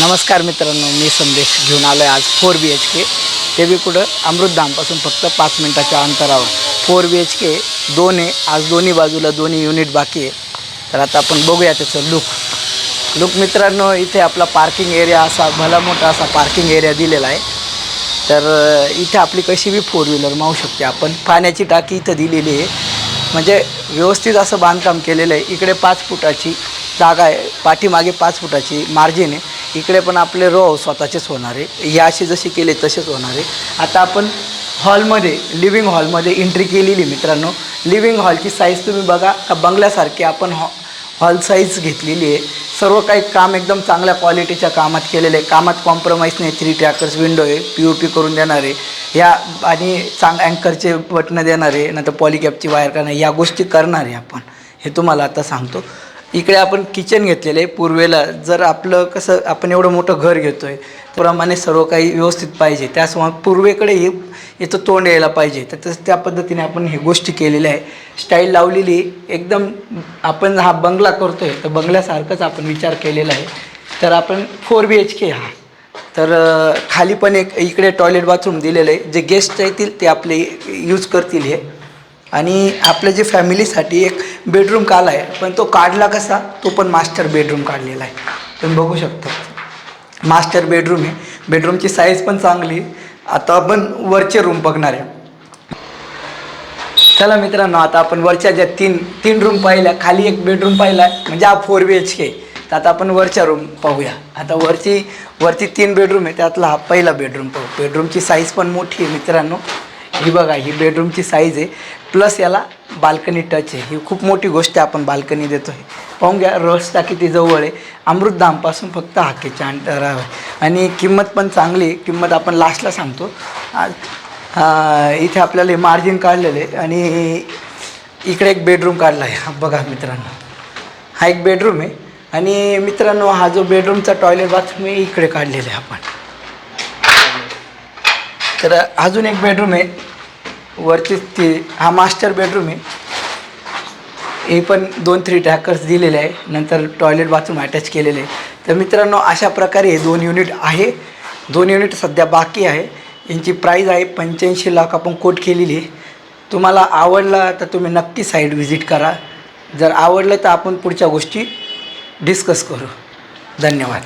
नमस्कार मित्रांनो मी संदेश घेऊन आलो आहे आज फोर बी एच के ते बी कुठं अमृतधामपासून फक्त पाच मिनटाच्या अंतरावर. फोर बी एच के दोन आहे आज दोन्ही बाजूला दोन्ही युनिट बाकी आहे. तर आता आपण बघूया त्याचं लुक लुक मित्रांनो इथे आपला पार्किंग एरिया असा भला मोठा असा पार्किंग एरिया दिलेला आहे. तर इथे आपली कशी बी फोर व्हीलर मावू शकते आपण. पाण्याची टाकी इथं दिलेली आहे. म्हणजे व्यवस्थित असं बांधकाम केलेलं आहे. इकडे पाच फुटाची जागा आहे. पाठीमागे पाच फुटाची मार्जिन आहे. इकडे पण आपले रो स्वतःचेच होणार आहे. या अशी जशी केले तसेच होणार आहे. आता आपण हॉलमध्ये लिव्हिंग हॉलमध्ये एंट्री केलेली मित्रांनो. लिव्हिंग हॉलची साईज तुम्ही बघा. का बंगल्यासारखी आपण हॉ हॉल साईज घेतलेली आहे. सर्व काही काम एकदम चांगल्या क्वालिटीच्या कामात केलेलं आहे. कामात कॉम्प्रोमाइज नाही. थ्री ट्रॅकर्स विंडो आहे. पी ओ पी करून देणार आहे. ह्या आणि चांग अँकरचे बटणं देणार आहे. नंतर पॉलिकॅपची वायर करणार या गोष्टी करणार आहे आपण. हे तुम्हाला आता सांगतो. इकडे आपण किचन घेतलेलं आहे पूर्वेला जर आपलं कसं आपण एवढं मोठं घर घेतो आहे त्याप्रमाणे सर्व काही व्यवस्थित पाहिजे. त्यासमोर पूर्वेकडे हे याचं तोंड यायला पाहिजे. तर तसं त्या पद्धतीने आपण हे गोष्टी केलेल्या आहे. स्टाईल लावलेली एकदम आपण हा बंगला करतो आहे तर बंगल्यासारखंच आपण विचार केलेला आहे. तर आपण फोर बी एच के हा. तर खाली पण एक इकडे टॉयलेट बाथरूम दिलेलं आहे. जे गेस्ट येतील ते आपले यूज करतील हे. आणि आपल्या जे फॅमिलीसाठी एक बेडरूम काढला आहे पण तो काढला कसा? तो पण मास्टर बेडरूम काढलेला आहे. तुम्ही बघू शकता. मास्टर बेडरूम आहे. बेडरूमची साईज पण चांगली आहे. आता आपण वरचे रूम बघणार आहे. चला मित्रांनो आता आपण वरच्या ज्या तीन तीन रूम पाहिल्या खाली एक बेडरूम पाहिला म्हणजे हा फोर बी एच के तर आता आपण वरच्या रूम पाहूया. आता वरची वरची तीन बेडरूम आहे. त्यातला हा पहिला बेडरूम पाहू. बेडरूमची साईज पण मोठी आहे मित्रांनो. ही बघा ही बेडरूमची साईज आहे. प्लस याला बाल्कनी टच आहे. ही खूप मोठी गोष्ट आहे आपण बाल्कनी देतो आहे पाहून घ्या रस्ता किती जवळ आहे. अमृतधामपासून फक्त हाकेच्या अंतरावर आणि किंमत पण चांगली आहे. किंमत आपण लास्टला सांगतो. आज इथे आपल्याला हे मार्जिन काढलेलं आहे. आणि इकडे एक बेडरूम काढला आहे. हा बघा मित्रांनो. हा एक बेडरूम आहे. आणि मित्रांनो हा जो बेडरूमचा टॉयलेट बाथरूम आहे इकडे काढलेला आहे आपण. तर अजून एक बेडरूम आहे. वरती ती हा मास्टर बेडरूम आहे. हे पण दोन थ्री ट्रॅकर्स दिलेले आहे. नंतर टॉयलेट बाथरूम अटॅच केलेले आहे. तर मित्रांनो अशा प्रकारे हे दोन युनिट आहे. दोन युनिट सध्या बाकी आहे. यांची प्राईज आहे पंच्याऐंशी लाख आपण कोट केलेली आहे. तुम्हाला आवडला तर तुम्ही नक्की साईट व्हिजिट करा. जर आवडलं तर आपण पुढच्या गोष्टी डिस्कस करू. धन्यवाद.